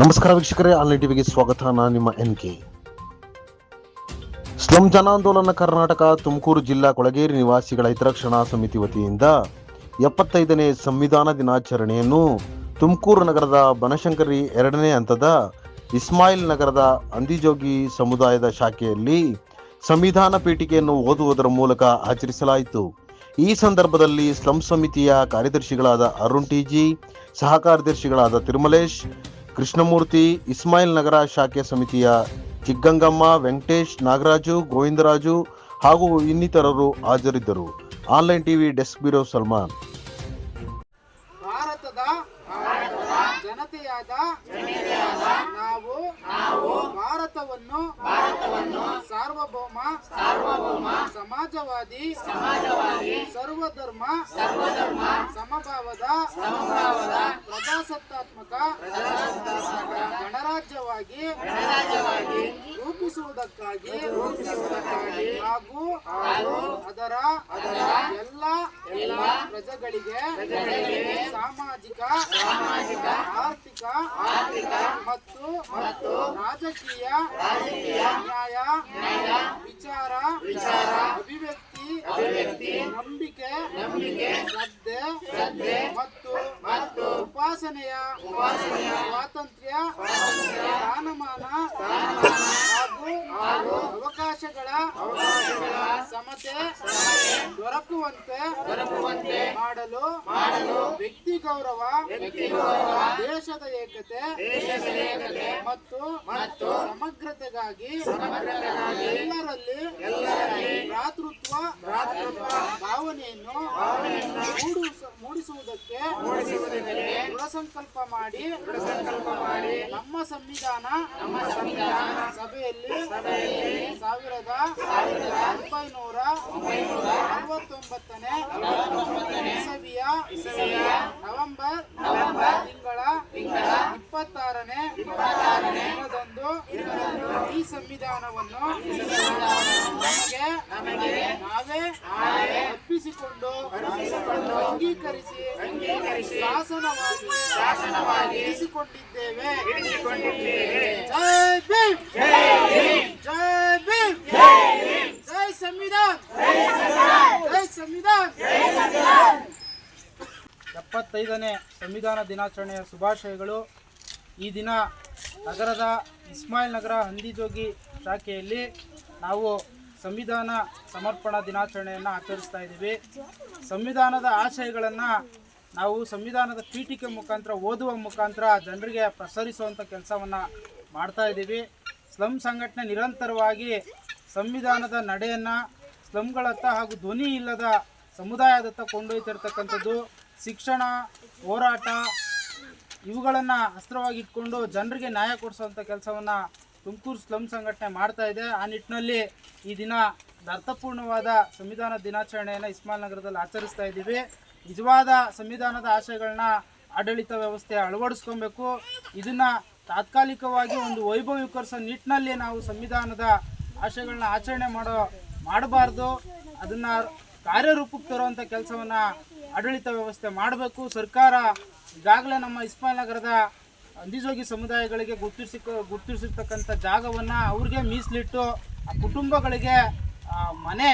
ನಮಸ್ಕಾರ ವೀಕ್ಷಕರೇ ಆನ್ಲೈನ್ ಟಿವಿಗೆ ಸ್ವಾಗತ. ನಾನು ನಿಮ್ಮ ಎನ್ ಕೆ. ಸ್ಲಂ ಜನಾಂದೋಲನ ಕರ್ನಾಟಕ, ತುಮಕೂರು ಜಿಲ್ಲಾ ಕೊಳಗೇರಿ ನಿವಾಸಿಗಳ ಹಿತರಕ್ಷಣಾ ಸಮಿತಿ ವತಿಯಿಂದ ಎಪ್ಪತ್ತೈದನೇ ಸಂವಿಧಾನ ದಿನಾಚರಣೆಯನ್ನು ತುಮಕೂರು ನಗರದ ಬನಶಂಕರಿ ಎರಡನೇ ಹಂತದ ಇಸ್ಮಾಯಿಲ್ ನಗರದ ಅಂದಿಜೋಗಿ ಸಮುದಾಯದ ಶಾಖೆಯಲ್ಲಿ ಸಂವಿಧಾನ ಪೀಠಿಕೆಯನ್ನು ಓದುವುದರ ಮೂಲಕ ಆಚರಿಸಲಾಯಿತು. ಈ ಸಂದರ್ಭದಲ್ಲಿ ಸ್ಲಂ ಸಮಿತಿಯ ಕಾರ್ಯದರ್ಶಿಗಳಾದ ಅರುಣ್ ಟಿಜಿ ಸಹ ಕಾರ್ಯದರ್ಶಿಗಳಾದ ತಿರುಮಲೇಶ್ ಕೃಷ್ಣಮೂರ್ತಿ ಇಸ್ಮಾಯಿಲ್ ನಗರ ಶಾಖೆ ಸಮಿತಿಯ ಚಿಗ್ಗಂಗಮ್ಮ ವೆಂಕಟೇಶ್, ನಾಗರಾಜು, ಗೋವಿಂದರಾಜು ಹಾಗೂ ಇನ್ನಿತರರು ಹಾಜರಿದ್ದರು. Online TV desk bureau Salman. ಜನತೆಯಾದ ನಾವು ಭಾರತವನ್ನು ಭಾರತವನ್ನು ಸಾರ್ವಭೌಮ ಸಾರ್ವಭೌಮ ಸಮಾಜವಾದಿ ಸಮಾಜವಾದಿ ಸರ್ವಧರ್ಮ ಸರ್ವಧರ್ಮ ಸಮಭಾವದ ಸಮಭಾವದ ಪ್ರಜಾಸತ್ತಾತ್ಮಕ ಗಣರಾಜ್ಯವಾಗಿ ಗಣರಾಜ್ಯವಾಗಿ ರೂಪಿಸುವುದಕ್ಕಾಗಿ ರೂಪಿಸುವುದಕ್ಕಾಗಿ ಹಾಗೂ ಅದರ ಅದರ ಎಲ್ಲ ಎಲ್ಲ ಪ್ರಜೆಗಳಿಗೆ ಸಾಮಾಜಿಕ ಸಾಮಾಜಿಕ ಆರ್ಥಿಕ ಆರ್ಥಿಕ ಮತ್ತು ಮತ್ತು ರಾಜಕೀಯ ರಾಜಕೀಯ ನ್ಯಾಯ ನ್ಯಾಯ ವಿಚಾರ ವಿಚಾರ ಅಭಿವ್ಯಕ್ತಿ ಅಭಿವ್ಯಕ್ತಿ ನಂಬಿಕೆ ನಂಬಿಕೆ ಶ್ರದ್ಧೆ ಶ್ರದ್ಧೆ ಮತ್ತು ಮತ್ತು ಉಪಾಸನೆಯ ಉಪಾಸನೆಯ ಸ್ವಾತಂತ್ರ್ಯ ಸ್ಥಾನಮಾನ ಹಾಗೂ ಅವಕಾಶಗಳ ಸಮತೆ ದೊರಕುವಂತೆ ಮಾಡಲು ಮಾಡಲು ವ್ಯಕ್ತಿ ಗೌರವ ದೇಶದ ಏಕತೆ ಮತ್ತು ಸಮಗ್ರತೆಗಾಗಿ ಎಲ್ಲರಲ್ಲಿ ಭಾವನೆಯನ್ನು ಭಾವನೆಯನ್ನು ಮೂಡಿಸ, ಮೂಡಿಸುವುದಕ್ಕೆ ಸಂಕಲ್ಪ ಮಾಡಿ ಮಾಡಿ. ನಮ್ಮ ಸಂವಿಧಾನ ನಮ್ಮ ಸಂವಿಧಾನ ಸಭೆಯಲ್ಲಿ ಸಾವಿರದ ಒಂಬೈನೂರ ನವೆಂಬರ್ ನವೆಂಬರ್ ತಿಂಗಳ ತಿಂಗಳ ಇಪ್ಪತ್ತಾರನೇ ಇಪ್ಪತ್ತಾರನೇ ದಿನದಂದು ಈ ಸಂವಿಧಾನವನ್ನು ನಮಗೆ ನಮಗೆ ನಾವೇ ನಾವೇ ಅರ್ಪಿಸಿಕೊಂಡು ಅಂಗೀಕರಿಸಿ ಅಂಗೀಕರಿಸಿ ಶಾಸನವಾಗಿ ಶಾಸನವಾಗಿ ಇರಿಸಿಕೊಂಡಿದ್ದೇವೆ. ಜೈ ಜೈ ಭೀಮ್. ಜೈ ಭೀಮ್. ಜೈ ಭೀಮ್. ಜೈ ಸಂವಿಧಾನ. ಜೈ ಸಂವಿಧಾನ. ಎಪ್ಪತ್ತೈದನೇ ಸಂವಿಧಾನ ದಿನಾಚರಣೆಯ ಶುಭಾಶಯಗಳು. ಈ ದಿನ ನಗರದ ಇಸ್ಮಾಯಿಲ್ ನಗರ ಹಂದಿಜೋಗಿ ಶಾಖೆಯಲ್ಲಿ ನಾವು ಸಂವಿಧಾನ ಸಮರ್ಪಣಾ ದಿನಾಚರಣೆಯನ್ನು ಆಚರಿಸ್ತಾ ಇದ್ದೀವಿ. ಸಂವಿಧಾನದ ಆಶಯಗಳನ್ನು ನಾವು ಸಂವಿಧಾನದ ಪೀಠಿಕೆ ಮುಖಾಂತರ, ಓದುವ ಮುಖಾಂತರ ಜನರಿಗೆ ಪ್ರಸರಿಸುವಂಥ ಕೆಲಸವನ್ನು ಮಾಡ್ತಾ ಇದ್ದೀವಿ. ಸ್ಲಮ್ ಸಂಘಟನೆ ನಿರಂತರವಾಗಿ ಸಂವಿಧಾನದ ನಡೆಯನ್ನು ಸ್ಲಮ್ಗಳತ್ತ ಹಾಗೂ ಧ್ವನಿ ಇಲ್ಲದ ಸಮುದಾಯದತ್ತ ಕೊಂಡೊಯ್ತಿರ್ತಕ್ಕಂಥದ್ದು. ಶಿಕ್ಷಣ, ಹೋರಾಟ, ಇವುಗಳನ್ನು ಅಸ್ತ್ರವಾಗಿ ಇಟ್ಕೊಂಡು ಜನರಿಗೆ ನ್ಯಾಯ ಕೊಡಿಸುವಂಥ ಕೆಲಸವನ್ನು ತುಮಕೂರು ಸ್ಲಮ್ ಸಂಘಟನೆ ಮಾಡ್ತಾ ಇದೆ. ಆ ನಿಟ್ಟಿನಲ್ಲಿ ಈ ದಿನ ಅರ್ಥಪೂರ್ಣವಾದ ಸಂವಿಧಾನ ದಿನಾಚರಣೆಯನ್ನು ಇಸ್ಮಾಲ್ ನಗರದಲ್ಲಿ ಆಚರಿಸ್ತಾ ಇದ್ದೀವಿ. ನಿಜವಾದ ಸಂವಿಧಾನದ ಆಶಯಗಳನ್ನ ಆಡಳಿತ ವ್ಯವಸ್ಥೆ ಅಳವಡಿಸ್ಕೊಬೇಕು. ಇದನ್ನು ತಾತ್ಕಾಲಿಕವಾಗಿ ಒಂದು ವೈಭವೀಕರಿಸೋ ನಿಟ್ಟಿನಲ್ಲಿ ನಾವು ಸಂವಿಧಾನದ ಆಶಯಗಳನ್ನ ಆಚರಣೆ ಮಾಡೋ ಮಾಡಬಾರ್ದು. ಅದನ್ನು ಕಾರ್ಯರೂಪಕ್ಕೆ ತರುವಂಥ ಕೆಲಸವನ್ನು ಆಡಳಿತ ವ್ಯವಸ್ಥೆ ಮಾಡಬೇಕು. ಸರ್ಕಾರ ಈಗಾಗಲೇ ನಮ್ಮ ಇಸ್ಮಾಲ್ ನಗರದ ಅಂದಿಜೋಗಿ ಸಮುದಾಯಗಳಿಗೆ ಗುರ್ತಿಸಿ ಗುರ್ತಿಸಿರ್ತಕ್ಕಂಥ ಜಾಗವನ್ನು ಅವ್ರಿಗೆ ಮೀಸಲಿಟ್ಟು, ಆ ಕುಟುಂಬಗಳಿಗೆ ಮನೆ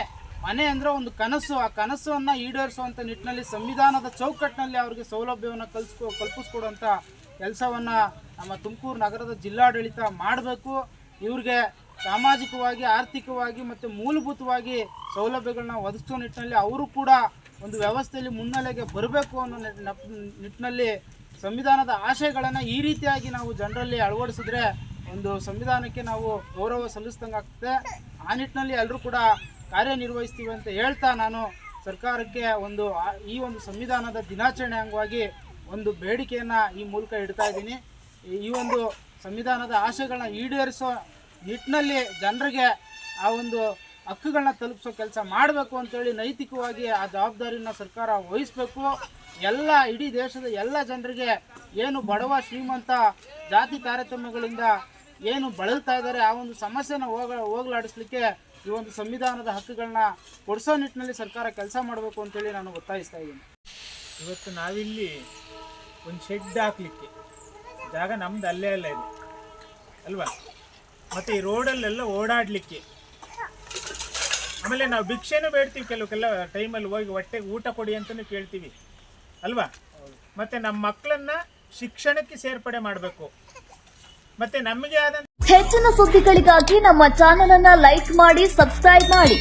ಮನೆ ಅಂದರೆ ಒಂದು ಕನಸು. ಆ ಕನಸನ್ನು ಈಡೇರಿಸುವಂಥ ನಿಟ್ಟಿನಲ್ಲಿ, ಸಂವಿಧಾನದ ಚೌಕಟ್ಟಿನಲ್ಲಿ ಅವರಿಗೆ ಸೌಲಭ್ಯವನ್ನು ಕಲ್ಸ್ಕೊ, ಕಲ್ಪಿಸ್ಕೊಡುವಂಥ ಕೆಲಸವನ್ನು ನಮ್ಮ ತುಮಕೂರು ನಗರದ ಜಿಲ್ಲಾಡಳಿತ ಮಾಡಬೇಕು. ಇವ್ರಿಗೆ ಸಾಮಾಜಿಕವಾಗಿ, ಆರ್ಥಿಕವಾಗಿ ಮತ್ತು ಮೂಲಭೂತವಾಗಿ ಸೌಲಭ್ಯಗಳನ್ನ ಒದಗಿಸೋ ನಿಟ್ಟಿನಲ್ಲಿ ಅವರು ಕೂಡ ಒಂದು ವ್ಯವಸ್ಥೆಯಲ್ಲಿ ಮುನ್ನೆಲೆಗೆ ಬರಬೇಕು ಅನ್ನೋ ನಿಟ್ಟಿನಲ್ಲಿ ಸಂವಿಧಾನದ ಆಶಯಗಳನ್ನು ಈ ರೀತಿಯಾಗಿ ನಾವು ಜನರಲ್ಲಿ ಅಳವಡಿಸಿದ್ರೆ ಒಂದು ಸಂವಿಧಾನಕ್ಕೆ ನಾವು ಗೌರವ ಸಲ್ಲಿಸ್ದಂಗೆ ಆಗ್ತದೆ ಆ ನಿಟ್ಟಿನಲ್ಲಿ ಎಲ್ಲರೂ ಕೂಡ ಕಾರ್ಯನಿರ್ವಹಿಸ್ತೀವಿ ಅಂತ ಹೇಳ್ತಾ ನಾನು ಸರ್ಕಾರಕ್ಕೆ ಒಂದು ಈ ಒಂದು ಸಂವಿಧಾನದ ದಿನಾಚರಣೆ ಅಂಗವಾಗಿ ಒಂದು ಬೇಡಿಕೆಯನ್ನು ಈ ಮೂಲಕ ಇಡ್ತಾ ಇದ್ದೀನಿ. ಈ- ಒಂದು ಸಂವಿಧಾನದ ಆಶಯಗಳನ್ನ ಈಡೇರಿಸೋ ನಿಟ್ಟಿನಲ್ಲಿ ಜನರಿಗೆ ಆ ಒಂದು ಹಕ್ಕುಗಳನ್ನ ತಲುಪಿಸೋ ಕೆಲಸ ಮಾಡಬೇಕು ಅಂತೇಳಿ ನೈತಿಕವಾಗಿ ಆ ಜವಾಬ್ದಾರಿನ ಸರ್ಕಾರ ವಹಿಸಬೇಕು. ಎಲ್ಲ ಇಡೀ ದೇಶದ ಎಲ್ಲ ಜನರಿಗೆ ಏನು ಬಡವ ಶ್ರೀಮಂತ ಜಾತಿ ತಾರತಮ್ಯಗಳಿಂದ ಏನು ಬಳಲ್ತಾ ಇದ್ದಾರೆ, ಆ ಒಂದು ಸಮಸ್ಯೆನ ಹೋಗ, ಹೋಗಲಾಡಿಸ್ಲಿಕ್ಕೆ ಈ ಒಂದು ಸಂವಿಧಾನದ ಹಕ್ಕುಗಳನ್ನ ಕೊಡಿಸೋ ನಿಟ್ಟಿನಲ್ಲಿ ಸರ್ಕಾರ ಕೆಲಸ ಮಾಡಬೇಕು ಅಂತೇಳಿ ನಾನು ಒತ್ತಾಯಿಸ್ತಾ ಇದ್ದೀನಿ. ಇವತ್ತು ನಾವಿಲ್ಲಿ ಒಂದು ಶೆಡ್ ಹಾಕ್ಲಿಕ್ಕೆ. ಜಾಗ ನಮ್ದು ಅಲ್ಲೇ ಅಲ್ಲೇ ಇದೆ. ಅಲ್ವಾ? ಮತ್ತು ಈ ರೋಡಲ್ಲೆಲ್ಲ ಓಡಾಡಲಿಕ್ಕೆ. ಆಮೇಲೆ ನಾವು ಭಿಕ್ಷೆನೂ ಬೇಡ್ತೀವಿ ಕೆಲವು ಕೆಲ ಟೈಮಲ್ಲಿ ಹೋಗಿ ಹೊಟ್ಟೆಗೆ ಊಟ ಕೊಡಿ ಅಂತಲೂ ಕೇಳ್ತೀವಿ. ಅಲ್ವಾ? ಮತ್ತೆ ನಮ್ಮ ಮಕ್ಕಳನ್ನ ಶಿಕ್ಷಣಕ್ಕೆ ಸೇರ್ಪಡೆ ಮಾಡಬೇಕು. ಮತ್ತೆ ನಮಗೆ ಆದಂತ ಹೆಚ್ಚಿನ ಸುದ್ದಿಗಳಿಗಾಗಿ ನಮ್ಮ ಚಾನೆಲ್ ಅನ್ನ ಲೈಕ್ ಮಾಡಿ ಸಬ್ಸ್ಕ್ರೈಬ್ ಮಾಡಿ.